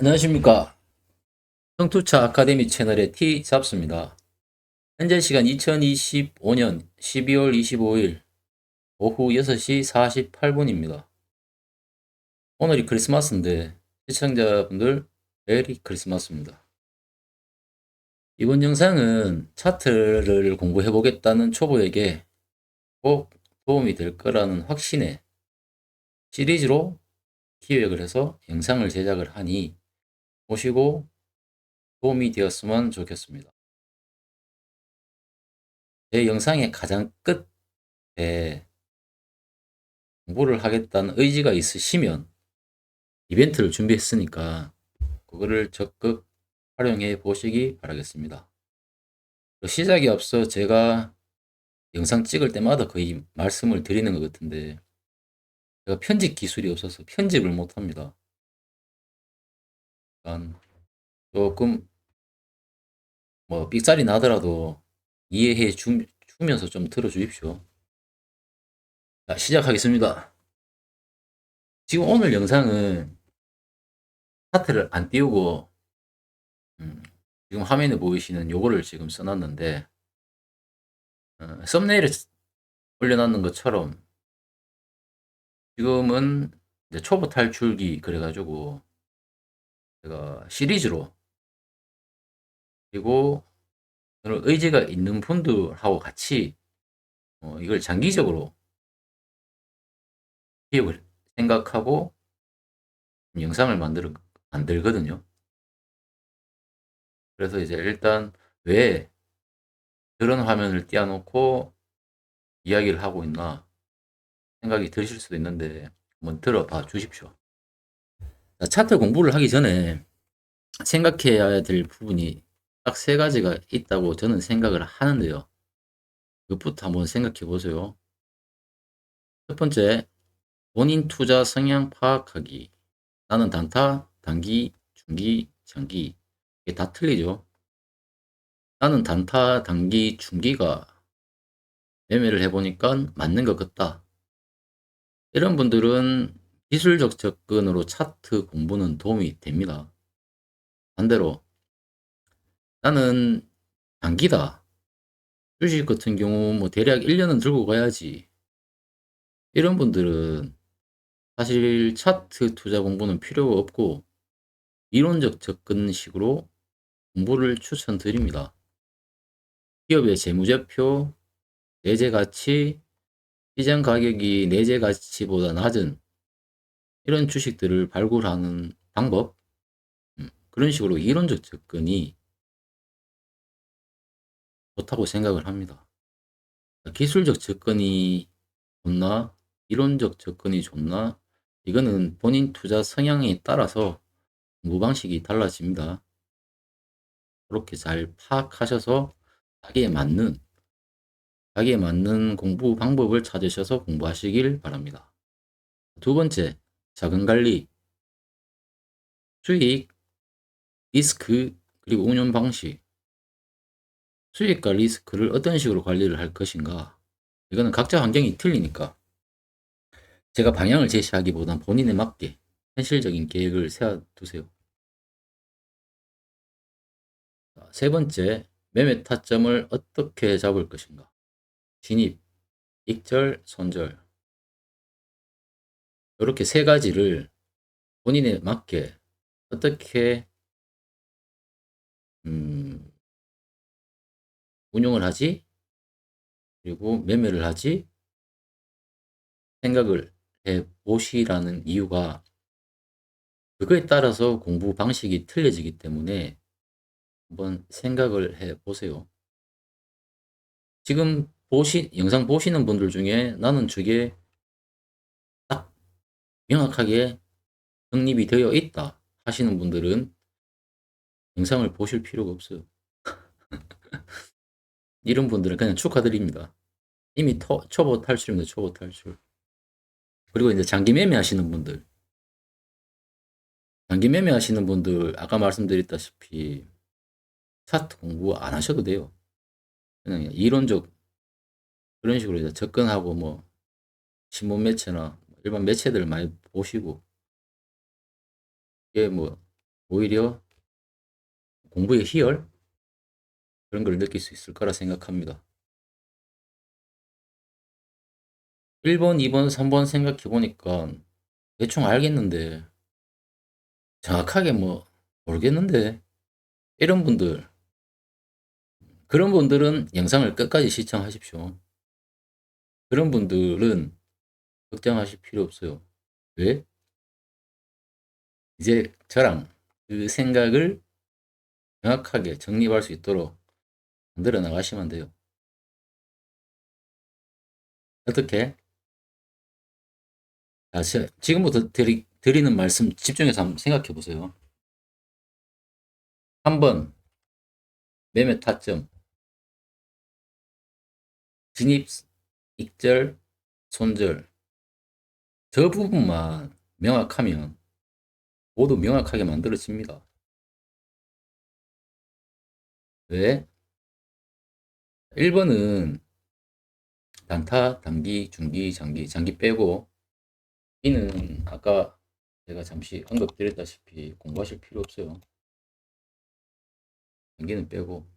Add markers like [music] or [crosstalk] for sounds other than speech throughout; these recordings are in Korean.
안녕하십니까. 성투차 아카데미 채널의 T 잡스입니다. 현재 시간 2025년 12월 25일 오후 6시 48분입니다. 오늘이 크리스마스인데 시청자분들 메리 크리스마스입니다. 이번 영상은 차트를 공부해 보겠다는 초보에게 꼭 도움이 될 거라는 확신에 시리즈로 기획을 해서 영상을 제작을 하니 보시고 도움이 되었으면 좋겠습니다. 제 영상의 가장 끝에 공부를 하겠다는 의지가 있으시면 이벤트를 준비했으니까 그거를 적극 활용해 보시기 바라겠습니다. 시작에 앞서 제가 영상 찍을 때마다 거의 말씀을 드리는 것 같은데 제가 편집 기술이 없어서 편집을 못 합니다. 그러니까 조금 뭐 삑사리 나더라도 이해해 주, 면서 좀 들어주십시오. 자, 시작하겠습니다. 지금 오늘 영상은 차트를 안 띄우고 음, 지금 화면에 보이시는 요거를 지금 써놨는데 어, 썸네일에 올려놨는 것처럼 지금은 초보 탈출기 그래가지고 제가 시리즈로 그리고 저는 의지가 있는 분들하고 같이 어, 이걸 장기적으로 기획을 생각하고 영상을 만들 만들거든요. 그래서 이제 일단 왜 그런 화면을 띄워놓고 이야기를 하고 있나 생각이 드실 수도 있는데 한번 들어봐 주십시오. 차트 공부를 하기 전에 생각해야 될 부분이 딱 세 가지가 있다고 저는 생각을 하는데요. 그것부터 한번 생각해 보세요. 첫 번째, 본인 투자 성향 파악하기. 나는 단타, 단기, 중기, 장기. 이게 다 틀리죠. 나는 단타, 단기, 중기가 매매를 해보니까 맞는 것 같다. 이런 분들은 기술적 접근으로 차트 공부는 도움이 됩니다. 반대로 나는 단기다. 주식 같은 경우 뭐 대략 1년은 들고 가야지. 이런 분들은 사실 차트 투자 공부는 필요가 없고 이론적 접근식으로 공부를 추천드립니다. 기업의 재무제표, 내재 가치, 시장 가격이 내재 가치보다 낮은 이런 주식들을 발굴하는 방법, 음, 그런 식으로 이론적 접근이 좋다고 생각을 합니다. 기술적 접근이 좋나, 이론적 접근이 좋나, 이거는 본인 투자 성향에 따라서 공부 방식이 달라집니다. 그렇게 잘 파악하셔서 자기에 맞는, 자기에 맞는 공부 방법을 찾으셔서 공부하시길 바랍니다. 두 번째, 자금 관리, 수익, 리스크, 그리고 운용 방식. 수익과 리스크를 어떤 식으로 관리를 할 것인가. 이거는 각자 환경이 틀리니까 제가 방향을 제시하기보단 본인에 맞게 현실적인 계획을 세워두세요. 세 번째, 매매 타점을 어떻게 잡을 것인가. 진입, 익절, 손절. 이렇게 세 가지를 본인에 맞게 어떻게 음, 운용을 하지? 그리고 매매를 하지? 생각을 해 보시라는 이유가 그거에 따라서 공부 방식이 틀려지기 때문에 한번 생각을 해 보세요. 지금 보시, 영상 보시는 분들 중에 나는 저게 딱 명확하게 성립이 되어 있다 하시는 분들은 영상을 보실 필요가 없어요. [laughs] 이런 분들은 그냥 축하드립니다. 이미 토, 초보 탈출입니다. 초보 탈출. 그리고 이제 장기 매매 하시는 분들. 장기 매매 하시는 분들, 아까 말씀드렸다시피, 차트 공부 안 하셔도 돼요. 그냥 이론적, 그런 식으로 이제 접근하고 뭐, 신문 매체나 일반 매체들 많이 보시고, 이게 뭐, 오히려 공부의 희열 그런 걸 느낄 수 있을 거라 생각합니다. 1번, 2번, 3번 생각해 보니까 대충 알겠는데 정확하게 뭐 모르겠는데 이런 분들 그런 분들은 영상을 끝까지 시청하십시오. 그런 분들은 걱정하실 필요 없어요. 왜? 이제 저랑 그 생각을 정확하게 정립할 수 있도록 만들어 나가시면 돼요. 어떻게? 자, 지금부터 드리, 드리는 말씀 집중해서 한번 생각해 보세요. 한번 매매 타점 진입 익절 손절 저 부분만 명확하면 모두 명확하게 만들어집니다. 왜? 1번은 단타, 단기, 중기, 장기, 장기 빼고 이는 아까 제가 잠시 언급드렸다시피 공부하실 필요 없어요. 단기는 빼고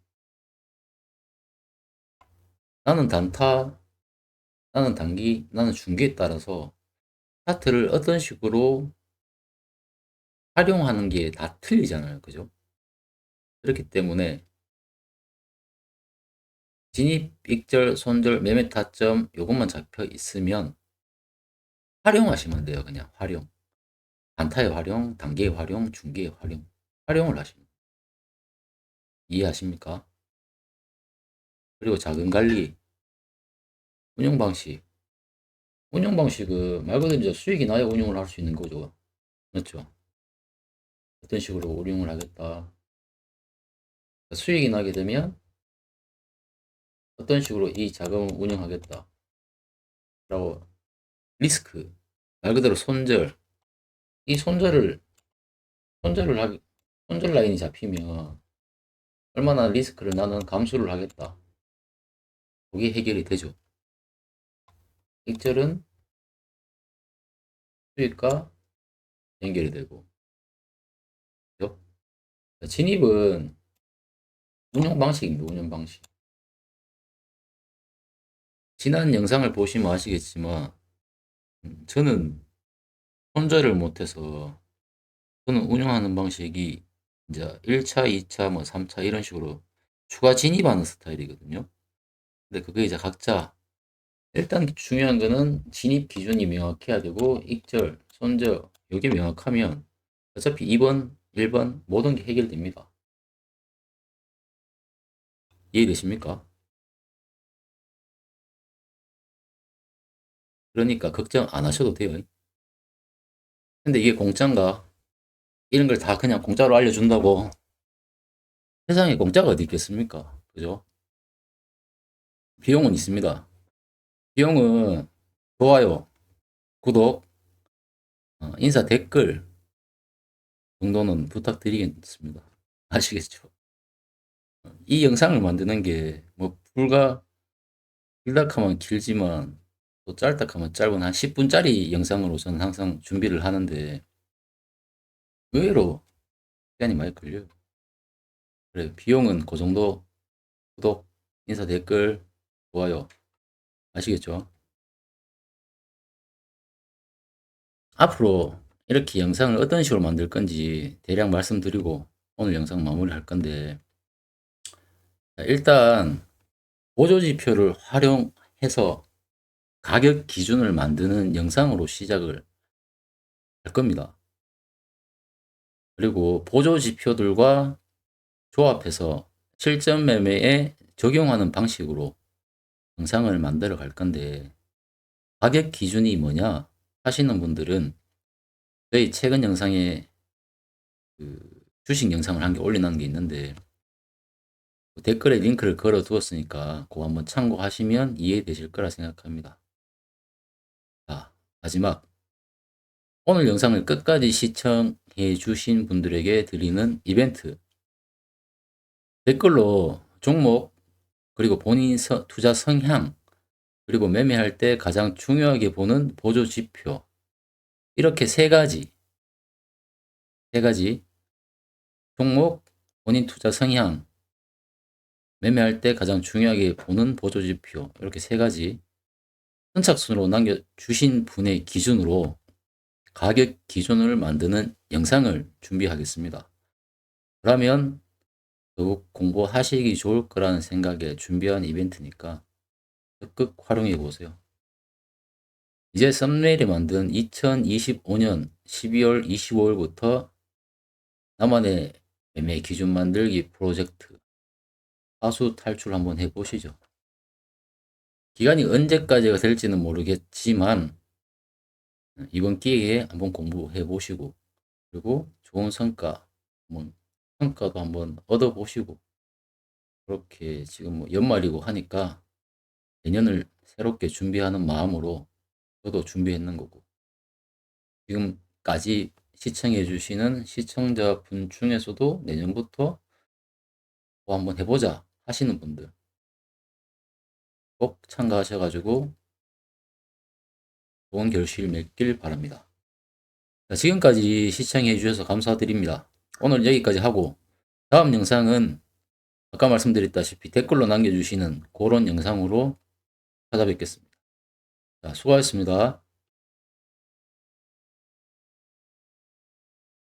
나는 단타, 나는 단기, 나는 중기에 따라서 차트를 어떤 식으로 활용하는 게 다 틀리잖아요. 그죠? 그렇기 때문에 진입, 익절, 손절, 매매 타점 요것만 잡혀 있으면 활용하시면 돼요. 그냥 활용. 단타의 활용, 단계의 활용, 중계의 활용. 활용을 하시면 이해하십니까? 그리고 자금 관리, 운영 방식. 운영 방식은 말 그대로 이제 수익이 나야 운영을 할 수 있는 거죠. 그렇죠? 어떤 식으로 운영을 하겠다. 수익이 나게 되면 어떤 식으로 이 자금을 운영하겠다. 라고 리스크 말 그대로 손절 이 손절을 손절을 하기 손절 라인이 잡히면 얼마나 리스크를 나는 감수를 하겠다. 그게 해결이 되죠. 익절은 수익과 연결이 되고 그죠? 진입은 운영 방식입니다. 운영 방식. 지난 영상을 보시면 아시겠지만 음, 저는 손절을 못해서 저는 운영하는 방식이 이제 1차, 2차, 뭐 3차 이런 식으로 추가 진입하는 스타일이거든요. 근데 그게 이제 각자 일단 중요한 거는 진입 기준이 명확해야 되고 익절, 손절 이게 명확하면 어차피 2번, 1번 모든 게 해결됩니다. 이해되십니까? 그러니까 걱정 안 하셔도 돼요. 근데 이게 공짜인가? 이런 걸 다 그냥 공짜로 알려준다고 세상에 공짜가 어디 있겠습니까? 그죠? 비용은 있습니다. 비용은 좋아요, 구독, 어, 인사 댓글 정도는 부탁드리겠습니다. 아시겠죠? 이 영상을 만드는 게 뭐 불과 길다하면 길지만 또 짧다하면 짧은 한 10분짜리 영상으로 저는 항상 준비를 하는데 의외로 시간이 많이 걸려요. 그래 비용은 그 정도 구독, 인사 댓글, 좋아요 아시겠죠? 앞으로 이렇게 영상을 어떤 식으로 만들 건지 대략 말씀드리고 오늘 영상 마무리할 건데 일단 보조지표를 활용해서 가격 기준을 만드는 영상으로 시작을 할 겁니다. 그리고 보조지표들과 조합해서 실전 매매에 적용하는 방식으로 영상을 만들어 갈 건데 가격 기준이 뭐냐 하시는 분들은 저희 최근 영상에 그 주식 영상을 한 개 올려놓은 게 있는데 댓글에 링크를 걸어 두었으니까 그거 한번 참고하시면 이해되실 거라 생각합니다. 자, 마지막 오늘 영상을 끝까지 시청해 주신 분들에게 드리는 이벤트 댓글로 종목 그리고 본인 서, 투자 성향 그리고 매매할 때 가장 중요하게 보는 보조 지표. 이렇게 세 가지. 세 가지. 종목, 본인 투자 성향, 매매할 때 가장 중요하게 보는 보조 지표. 이렇게 세 가지. 선착순으로 남겨주신 분의 기준으로 가격 기준을 만드는 영상을 준비하겠습니다. 그러면 더욱 공부하시기 좋을 거라는 생각에 준비한 이벤트니까 적극 활용해 보세요. 이제 썸네일에 만든 2025년 12월 25일부터 나만의 매매 기준 만들기 프로젝트 하수 탈출 한번 해보시죠. 기간이 언제까지가 될지는 모르겠지만 이번 기회에 한번 공부해 보시고 그리고 좋은 성과 한번 성과도 한번 얻어 보시고 그렇게 지금 뭐 연말이고 하니까 내년을 새롭게 준비하는 마음으로 저도 준비했는 거고 지금까지 시청해 주시는 시청자분 중에서도 내년부터 뭐 한번 해보자 하시는 분들 꼭 참가하셔가지고 좋은 결실 맺길 바랍니다. 자, 지금까지 시청해 주셔서 감사드립니다. 오늘 여기까지 하고 다음 영상은 아까 말씀드렸다시피 댓글로 남겨주시는 그런 영상으로 찾아뵙겠습니다. 자, 수고하셨습니다.